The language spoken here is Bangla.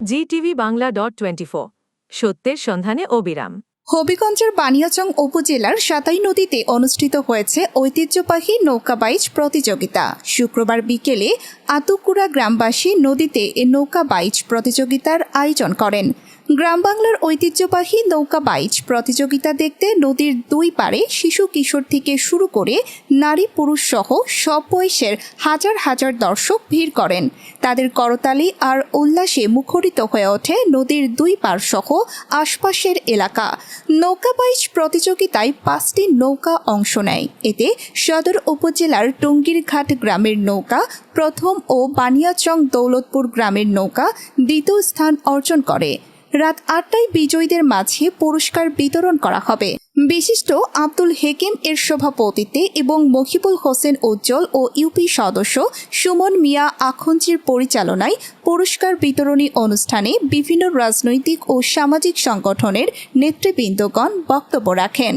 G TV Bangla dot twenty সত্যের সন্ধানে অবিরাম। হবিগঞ্জের বানিয়াচং উপজেলার সাতাই নদীতে অনুষ্ঠিত হয়েছে ঐতিহ্যবাহী নৌকাবাইচ প্রতিযোগিতা। শুক্রবার বিকেলে আতুকুড়া গ্রামবাসী নদীতে এ নৌকা বাইচ প্রতিযোগিতার আয়োজন করেন। গ্রাম বাংলার ঐতিহ্যবাহী নৌকা বাইচ প্রতিযোগিতা দেখতে নদীর দুই পারে শিশু কিশোর থেকে শুরু করে নারী পুরুষ সহ সব বয়সের হাজার হাজার দর্শক ভিড় করেন। তাদের করতালি আর উল্লাসে মুখরিত হয়ে ওঠে নদীর দুই পার সহ আশপাশের এলাকা। নৌকা বাইচ প্রতিযোগিতায় পাঁচটি নৌকা অংশ নেয়। এতে সদর উপজেলার টঙ্গীরঘাট গ্রামের নৌকা প্রথম ও বানিয়াচং দৌলতপুর গ্রামের নৌকা দ্বিতীয় স্থান অর্জন করে। রাত আটটায় বিজয়ীদের মাঝে পুরস্কার বিতরণ করা হবে। বিশিষ্ট আব্দুল হেকিম এর সভাপতিত্বে এবং মহিবুল হোসেন উজ্জ্বল ও ইউপি সদস্য সুমন মিয়া আখঞ্জির পরিচালনায় পুরস্কার বিতরণী অনুষ্ঠানে বিভিন্ন রাজনৈতিক ও সামাজিক সংগঠনের নেতৃবৃন্দগণ বক্তব্য রাখেন।